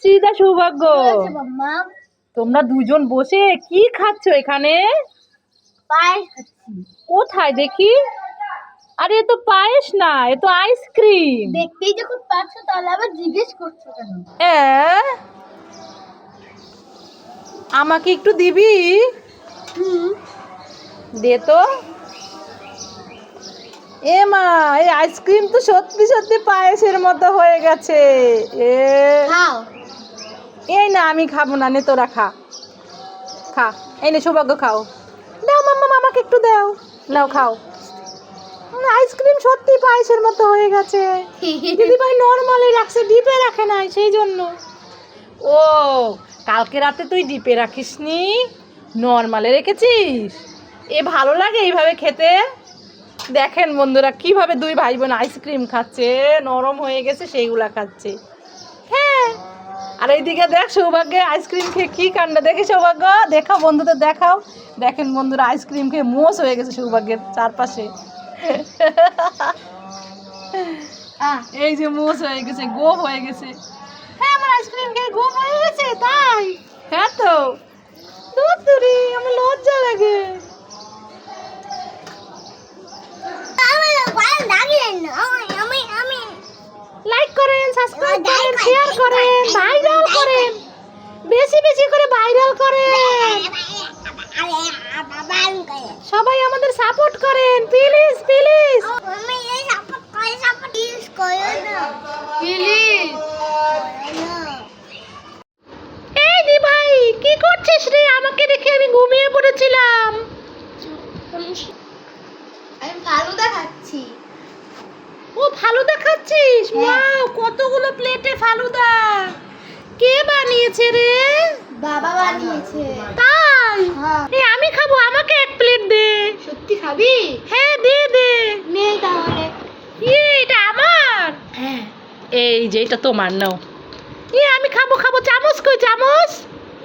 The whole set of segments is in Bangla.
শ্রীদা সৌভাগ্য। তোমরা দুজন বসে কি খাচ্ছ এখানে? কোথায় দেখি? আরে তো পায়েস না এ তো আইসক্রিম। দেখতেই যখন পাচ্ছ তাহলে আবার জিজ্ঞেস করছ কেন? আমাকে একটু দিবি? দে তো। এ মা এই আইসক্রিম তো সত্যি সত্যি পায়েসের মতো হয়ে গেছে। এ। খাও। এই না আমি খাব না নে তোরা খা। খা এই নে সৌভাগ্য খাও। দাও মাম্মা মামাকে একটু দাও। নাও খাও। আইসক্রিম সত্যি পায়েসের মতো হয়ে গেছে। দিদি ভাই নর্মালি রাখছে ডিপে রাখে নাই সেই জন্য। ও কালকে রাতে তুই ডিপে রাখিসনি? নর্মালে রেখেছিস? এ ভালো লাগে এইভাবে খেতে? দেখেন বন্ধুরা কীভাবে দুই ভাই বোন আইসক্রিম খাচ্ছে নরম হয়ে গেছে সেইগুলা খাচ্ছে। আর এইদিকে দেখ সৌভাগ্যে আইসক্রিম খেয়ে কি কাণ্ড। দেখে সৌভাগ্য দেখাও বন্ধুদের দেখাও। দেখেন বন্ধুরা আইসক্রিম খেয়ে মোষ হয়ে গেছে সৌভাগ্যের চারপাশে। এই যে মোষ হয়ে গেছে গোপ হয়ে গেছে। হ্যাঁ আমার আইসক্রিম খেয়ে গোপ হয়ে গেছে তাই? হ্যাঁ তো। দূর দূরি আমার লজ্জা লাগে আমি ভালো লাগে না আমি আমি আমি লাইক করেন সাবস্ক্রাইব করেন শেয়ার করেন ভাইরাল করেন বেশি বেশি করে ভাইরাল করেন সবাই আমাদের সাপোর্ট করেন প্লিজ প্লিজ এই দি ভাই, কি করছিস রে? আমাকে দেখে আমি ঘুমিয়ে পড়েছিলাম। আমি ফালুদা খাচ্ছি ও ফালুদা খাচ্ছিস? হ্যাঁ। ওয়াও কতগুলো প্লেটে ফালুদা। কে বানিয়েছে রে? বাবা বানিয়েছে। তাই? হ্যাঁ। এই আমি খাব আমাকে এক প্লেট দে। সত্যি খাবি? হ্যাঁ দে দে। নেই তাহলে। ইয়ে এটা আমার? হ্যাঁ। এই যে এটা তোমার নাও। ইয়ে আমি খাব খাব। চামচ কই চামচ?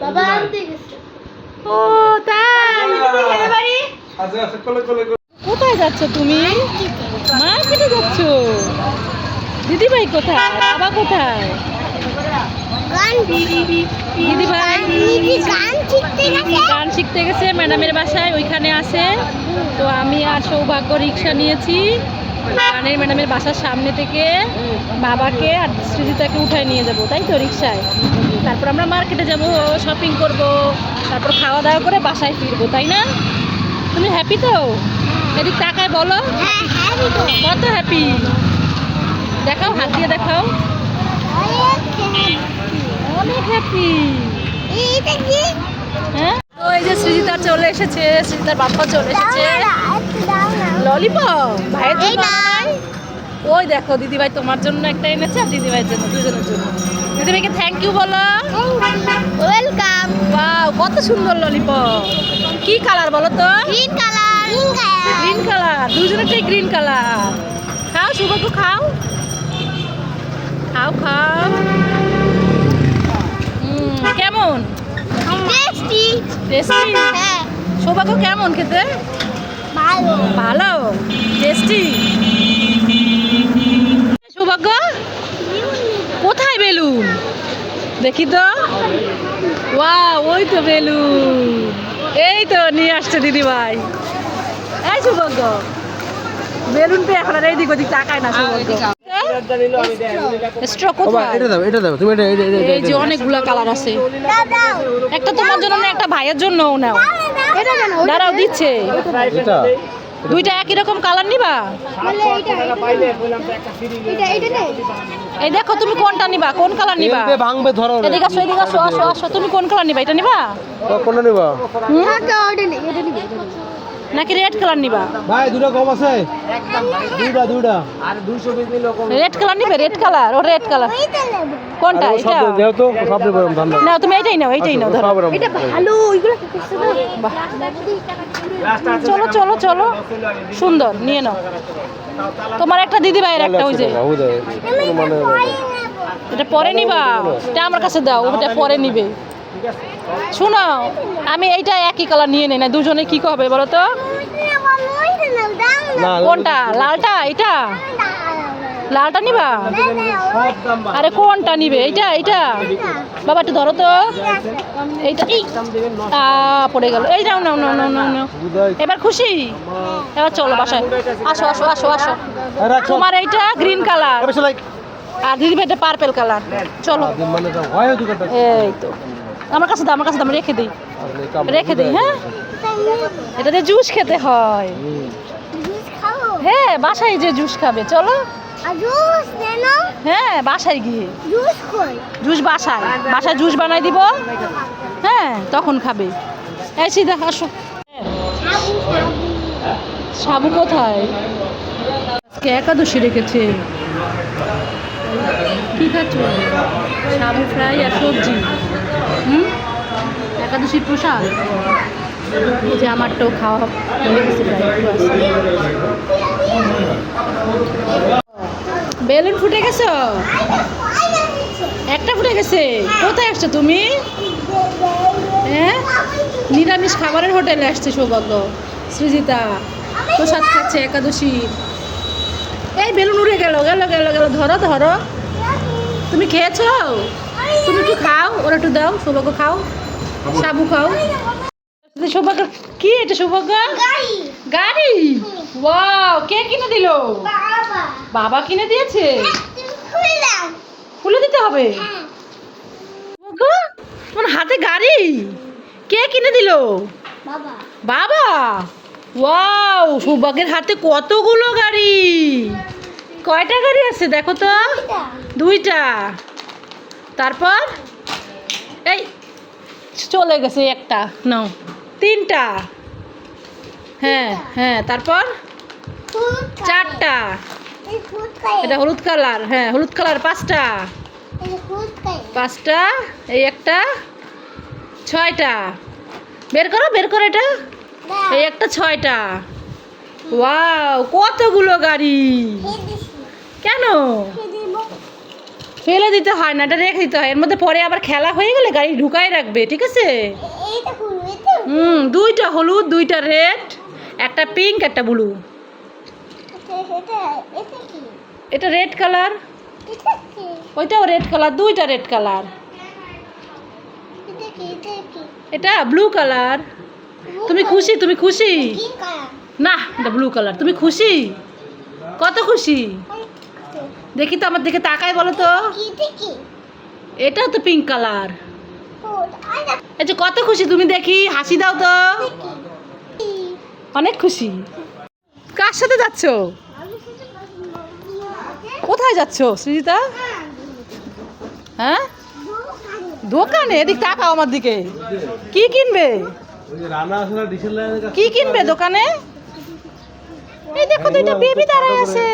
বাবা আনতে গেছে। ও তাই। বাড়ি। কোথায় যাচ্ছ তুমি? মার্কেটে যাচ্ছ। দিদি ভাই কোথায়? বাবা কোথায়? গান দিদি গান শিখতে গেছে গান শিখতে গেছে ম্যাডামের বাসায় ওইখানে আছে। তো আমি আর সৌভাগ্য রিক্সা নিয়েছি। গানের ম্যাডামের বাসার সামনে থেকে বাবাকে আর সৃজিতাকে উঠায় নিয়ে যাব তাই তো রিক্সায়? তারপর আমরা মার্কেটে যাব শপিং করব তারপর খাওয়া দাওয়া করে বাসায় ফিরবো তাই না? তুমি হ্যাপি তো? এদিক তাকায় বলো। হ্যাঁ হ্যাঁ কত হ্যাপি দেখাও হাত দিয়ে দেখাও। অনেক হ্যাপি হ্যাঁ? তো এই যে চলে এসেছে সৃজিতার বাপ্পা চলে এসেছে। ললিপপ ভাইয়ের জন্য ওই দেখো দিদিভাই তোমার জন্য একটা এনেছে আর দিদিভাইয়ের জন্য দুজনের জন্য। দিদিভাইকে থ্যাংক ইউ বলো। ওয়েলকাম কত সুন্দর ললিপপ। কি কালার বলো তো? Green colour green colour green colour দুজনেরটাই green colour খাও খাও। খাও খাও। কেমন? টেস্টি টেস্টি হ্যাঁ। সৌভাগ্য কেমন খেতে? ভালো। ভালো? টেস্টি সৌভাগ্য? কোথায় বেলুন দেখি তো। ওয়া ওই তো বেলুন এই তো নিয়ে আসছে দিদি ভাই এই সৌভাগ্য বেলুন পেয়ে এখন আর এইদিক ওদিক তাকায় না সৌভাগ্য স্ট্রো কোথায়? এটা দাও এটা দাও তুমি এটা এটা এটা- এই যে অনেকগুলা কালার আছে। দাও দাও। একটা তোমার জন্য না একটা ভাইয়ের জন্যও নাও। দাঁড়াও দিচ্ছে। দুইটা একই রকম কালার নিবা? এই দেখো তুমি কোনটা নিবা? কোন কালার নিবা? এমপি ভাঙবে ধরো এদিকে আসো এদিকে আসো আসো আসো। তুমি কোন কালার নিবা? এটা নিবা? কোনটা নিবা? এটা নেই নাকি রেড কালার নিবা? ভাই দুটো কম আছে। দুইটা দুইটা। রেড কালার নিবে রেড কালার ও রেড কালার কোনটা? আরে এটা সব দেও তো সব দেবো ধান্দা। নাও তুমি এইটাই নাও এইটাই নাও ধরো। এটা ভালো ওইগুলো কি করছে না? চলো চলো চলো। সুন্দর নিয়ে নাও। তোমার একটা দিদি ভাইয়ের একটা ওই যে। মানে এটা পরে নিবা। এটা আমার কাছে দাও ওটা পরে নিবে। শোনো আমি এইটা একই কালার নিয়ে নেই না দুজনে কি হবে বলো তো? কোনটা? লালটা? এটা লালটা নিবা? আরে কোনটা নিবে? এইটা এইটা? বাবা একটু ধরো তো। এইটা পড়ে গেল। এই নাও নাও নাও নাও নাও এবার খুশি? এবার চলো বাসায়। আসো আসো আসো আসো। তোমার এইটা গ্রিন কালার আর দিদি ভাইটা পার্পেল কালার চলো মানে এই তো। আমার কাছে দাও আমার কাছে দাও আমি রেখে দিই। রেখে দিই হ্যাঁ? এটা দিয়ে জুস খেতে হয়। হ্যাঁ বাসায় যে জুস খাবে চলো। হ্যাঁ বাসায় গিয়ে। জুস বাসায়। বাসায় জুস বানাই দিব। হ্যাঁ তখন খাবে। এই সিধা আসো। সাবু কোথায়? আজকে একাদশী রেখেছে। কি খাচ্ছ? সাবু ফ্রাই আর সবজি। হুম? একাদশীর প্রসাদ? যে খাওয়া প্রায় একটু আছে। বেলুন ফুটে গেছো? একটা ফুটে গেছে। কোথায় আসছো তুমি? হ্যাঁ? নিরামিষ খাবারের হোটেলে আসছে সৌভাগ্য, সৃজিতা। প্রসাদ খাচ্ছে একাদশী। এই বেলুন উড়ে গেল গেল গেল গেল। ধরো ধরো। তুমি খেয়েছো? তুমি ওরা একটু দাও সৌভাগ্য খাও। সাবু খাও। সৌভাগ্য কি এটা সৌভাগ্য? গাড়ি। গাড়ি? ওয়াও কে কিনে দিল? বাবা। বাবা কিনে দিয়েছে? খুলে দিতে হবে? হ্যাঁ। তোমার হাতে গাড়ি? কে কিনে দিল? বাবা। বাবা? ওয়াও সৌভাগ্যের হাতে কতগুলো গাড়ি? কয়টা গাড়ি আছে দেখো তো? দুইটা। তারপর? চলে গেছে একটা, নাও। তিনটা। হ্যাঁ হ্যাঁ তারপর? চারটা। এটা হলুদ কালার হ্যাঁ হলুদ কালার, পাঁচটা। পাঁচটা, এই একটা, ছয়টা। বের করো বের করো এটা। এই একটা, ছয়টা। ওয়াও, কতগুলো গাড়ি। কেন? ফেলে দিতে হয় না এটা রেখে দিতে হয়। এর মধ্যে পরে আবার খেলা হয়ে গেলে গাড়ি ঢুকাই রাখবে ঠিক আছে? হুম দুইটা হলুদ দুইটা রেড একটা পিঙ্ক একটা ব্লু। এটা রেড কালার। ওইটাও রেড কালার দুইটা রেড কালার। এটা ব্লু কালার। তুমি খুশি তুমি খুশি? না এটা ব্লু কালার। তুমি খুশি? কত খুশি? দেখি তো আমার দিকে তাকাই বলো তো। এটা এটাও তো পিঙ্ক কালার এই যে কত খুশি তুমি দেখি হাসি দাও তো। অনেক খুশি। কার সাথে যাচ্ছ? কোথায় যাচ্ছ সৃজিতা? হ্যাঁ? দোকানে এদিক তাকাও আমার দিকে। কি কিনবে? কি কিনবে দোকানে? এই দেখো দুইটা বেবি দাঁড়ায় আছে।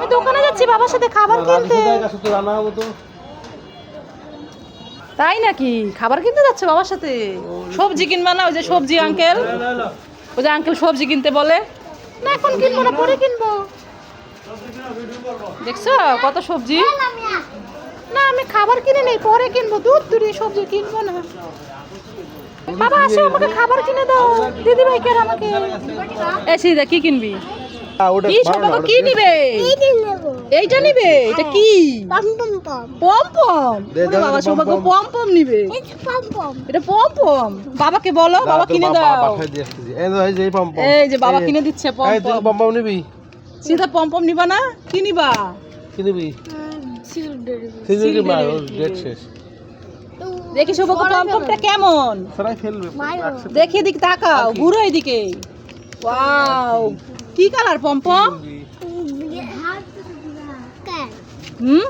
আমি দোকানে যাচ্ছি বাবার সাথে খাবার কিনতে। তাই নাকি? খাবার কিনতে যাচ্ছে বাবার সাথে? সবজি কিনবা না ওই যে সবজি আঙ্কেল ওই যে আঙ্কেল সবজি কিনতে বলে। না এখন কিনবো না পরে কিনবো। দেখছ কত সবজি? না আমি খাবার কিনে নেই পরে কিনবো। দুধ দূরে সবজি কিনবো না। বাবা আসো আমাকে খাবার কিনে দাও। দিদি ভাইকে আর আমাকে? এসে দা কি কিনবি? কি সবাই কি নিবে? এইটা নিবে? এটা কি? পম পম। পম পম পম দে, দে, বাবা সৌভাগ্য নিবে এটা পম। পম এটা পম পম। বাবাকে বলো বাবা কিনে দাও। এই যে- বাবা দিচ্ছে নিবি সিধা পম। পম নিবা? না? কি নিবা? কি দেখি সৌভাগ্য পম পমটা কেমন? দেখি এদিকে তাকাও ঘুরো এদিকে। ওয়াও। কি কালার পম পম? হুম?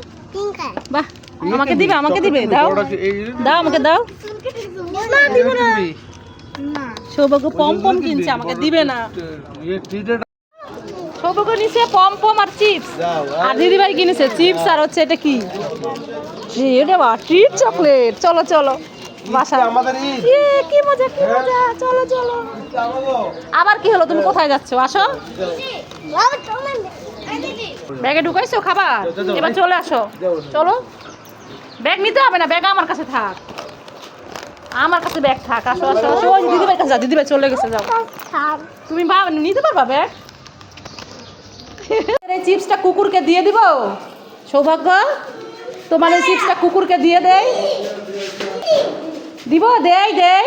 বাহ আমাকে দিবে আমাকে দিবে দাও। দাও আমাকে দাও। না দিব না। না সৌভাগ্য পম পম কিনছে আমাকে দিবে না। সৌভাগ্য নিচে পম পম আর চিপস। যাও আর। দিদিভাই কিনেছে চিপস আর হচ্ছে এটা কি? রে এটা বা ট্রিট চকলেট। চলো চলো। আমাদের কি মজা কি মজা। চলো চলো। আবার কি হলো? তুমি কোথায় যাচ্ছ? আসো। ব্যাগে ঢুকাইছো খাবার? এবার চলে আসো। চলো। ব্যাগ নিতে হবে না? ব্যাগ আমার কাছে থাক। আমার কাছে ব্যাগ থাক। আসো আসো আসো। ওই দিদিভাই কাছে যাও দিদিভাই চলে গেছে যাও। তুমি ভাব নিতে পারবা ব্যাগ? এই চিপসটা কুকুরকে দিয়ে দিব। সৌভাগ্য। তোমার এই চিপসটা কুকুরকে দিয়ে দেয় দিব দেই দেই।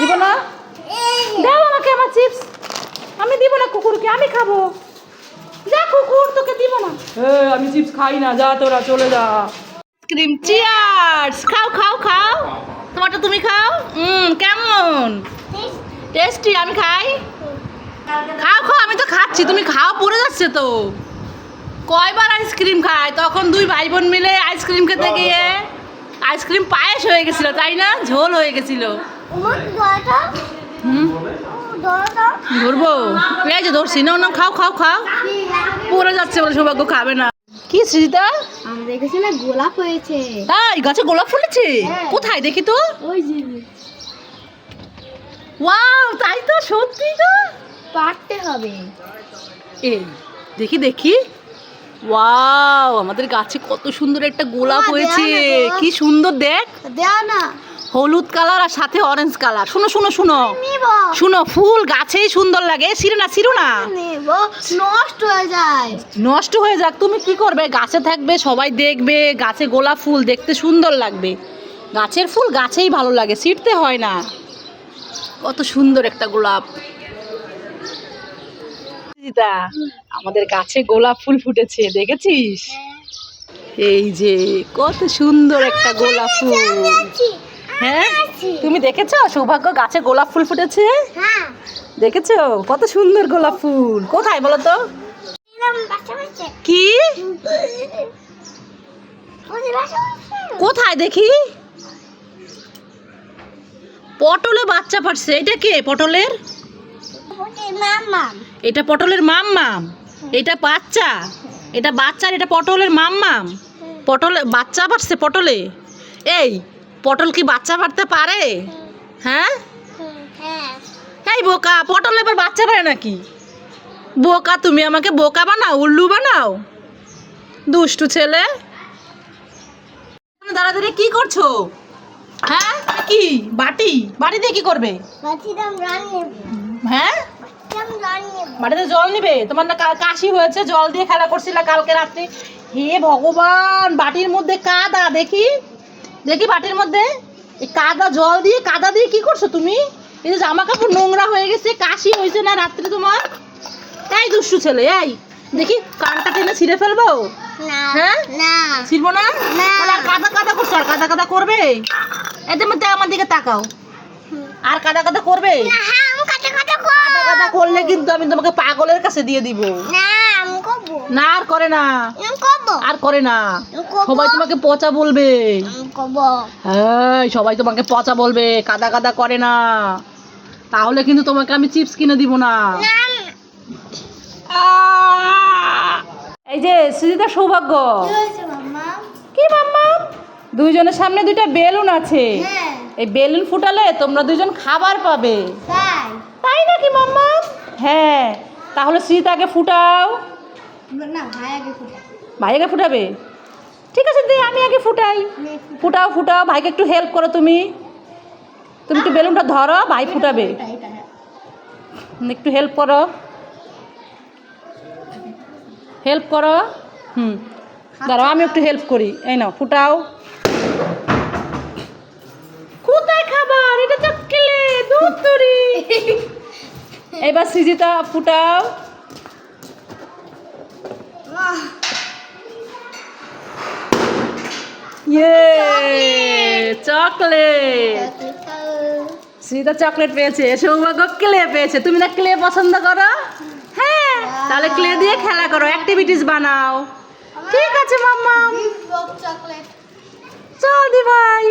দেব না? দাও আমাকে আমার চিপস। আমি দিব না কুকুরকে আমি খাব। যা কুকুর তোকে দিব না। আমি চিপস খাই না যা তোরা চলে যা। ক্রিম চিয়ার্স খাও খাও খাও। তোমারটা তুমি খাও? হুম কেমন? টেস্টি আমি খাই। খাও খাও আমি তো খাচ্ছি তুমি খাও পড়ে যাচ্ছে তো। কয়বার আইসক্রিম খায়? তখন দুই ভাই বোন মিলে আইসক্রিম খেতে গিয়ে। আইসক্রিম পায়েস হয়ে গেছিল তাই না? ঝোল হয়ে গেছিল। ধরবো? এই যে ধরছি না না খাও খাও খাও। পড়ে যাচ্ছে বলে সৌভাগ্য খাবে না। কি সৃজিতা? আমরা দেখেছি না গোলাপ হয়েছে। তাই গাছে গোলাপ ফুলেছে হ্যাঁ। কোথায়? দেখি তো। ওই যে। ওয়াও তাই তো সত্যি তো। পারতে হবে। এই দেখি দেখি। ওয়াও আমাদের গাছে কত সুন্দর একটা গোলাপ হয়েছে। কি সুন্দর দেখ। না। হলুদ কালার আর সাথে অরেঞ্জ কালার। শুনো শুনো শুনো। শুনো ফুল গাছেই সুন্দর লাগে। সিরো না সিরো না নষ্ট হয়ে যায়। নষ্ট হয়ে যাক তুমি কি করবে? গাছে থাকবে সবাই দেখবে গাছে গোলাপ ফুল দেখতে সুন্দর লাগবে। গাছের ফুল গাছেই ভালো লাগে ছিটতে হয় না। কত সুন্দর একটা গোলাপ। দিদা আমাদের গাছে গোলাপ ফুল ফুটেছে দেখেছিস? এই যে কত সুন্দর একটা গোলাপ ফুল। হ্যাঁ? তুমি দেখেছ? সৌভাগ্য গাছে গোলাপ ফুল ফুটেছে? হ্যাঁ। দেখেছ? কত সুন্দর গোলাপ ফুল। কোথায় বলো তো? কি? কোথায় দেখি? পটলে বাচ্চা পারছে এটা কে পটলের? মামা এটা পটলের মাম্মাম। এটা বাচ্চা। এটা বাচ্চার এটা পটলের মাম্মাম। পটলে বাচ্চা বাড়ছে পটলে। এই পটল কি বাচ্চা বাড়তে পারে? হ্যাঁ? এই বোকা পটল এবার বাচ্চা পারে নাকি? বোকা তুমি আমাকে বোকা বানাও উল্লু বানাও? দুষ্টু ছেলে। দাঁড়াদাঁড়ি কি করছ? হ্যাঁ কি? বাটি? বাটিতে কি করবে। হ্যাঁ? বাটিতে জল নিবে? তোমার না কাশি হয়েছে জল দিয়ে খেলা করছিলা কালকে রাত্রে। হে ভগবান বাটির মধ্যে কাদা দেখি? দেখি বাটির মধ্যে? এই কাদা জল দিয়ে কাদা দিয়ে কি করছ তুমি? এই যে জামা কাপড় নোংরা হয়ে গেছে কাশি হয়েছে না রাত্রে তোমার? এই দুষ্টু ছেলে এই। দেখি কানটা টেনে ছিঁড়ে ফেলব? হ্যাঁ? ছিড়বো না? না। কাদা কাদা করছ আর কাদা কাদা করবে? এদের মধ্যে আমার দিকে তাকাও। আর কাদা কাদা করবে? হ্যাঁ কাদা কাদা করলে কিন্তু আমি তোমাকে পাগলের কাছে দিয়ে দিব। না আর করে না। আর করে না। সবাই তোমাকে পচা বলবে। হ্যাঁ সবাই তোমাকে পচা বলবে। কাদা কাদা করে না। তাহলে কিন্তু তোমাকে আমি চিপস কিনে দিব না। এই যে সুজিতা সৌভাগ্য। কি কি মাম্মা? দুইজনের সামনে দুইটা বেলুন আছে। হ্যাঁ। এই বেলুন ফুটালে তোমরা দুজন খাবার পাবে। তাই? নাকি মাম্মা? হ্যাঁ তাহলে সুজিতাকে ফুটাও। না ভাই ভাই আগে ফুটাবে? ঠিক আছে দে আমি আগে ফুটাই। ফুটাও ফুটাও ভাইকে একটু হেল্প করো তুমি। তুমি একটু বেলুনটা ধরো ভাই ফুটাবে। একটু হেল্প করো। হেল্প করো। হুম। দাঁড়াও আমি একটু হেল্প করি। এই নাও ফুটাও কোথায় খাবার এটা তো কেলে এবার সিজিতা ফুটাও। ইয়ে চকলেট। সিজিতা চকলেট পেয়েছে সৌভাগ্য ক্লে পেয়েছে। তুমি না ক্লে পছন্দ করো? হ্যাঁ তাহলে ক্লে দিয়ে খেলা করো অ্যাক্টিভিটিস বানাও। ঠিক আছে মাম্মা চকলেট। চল দি ভাই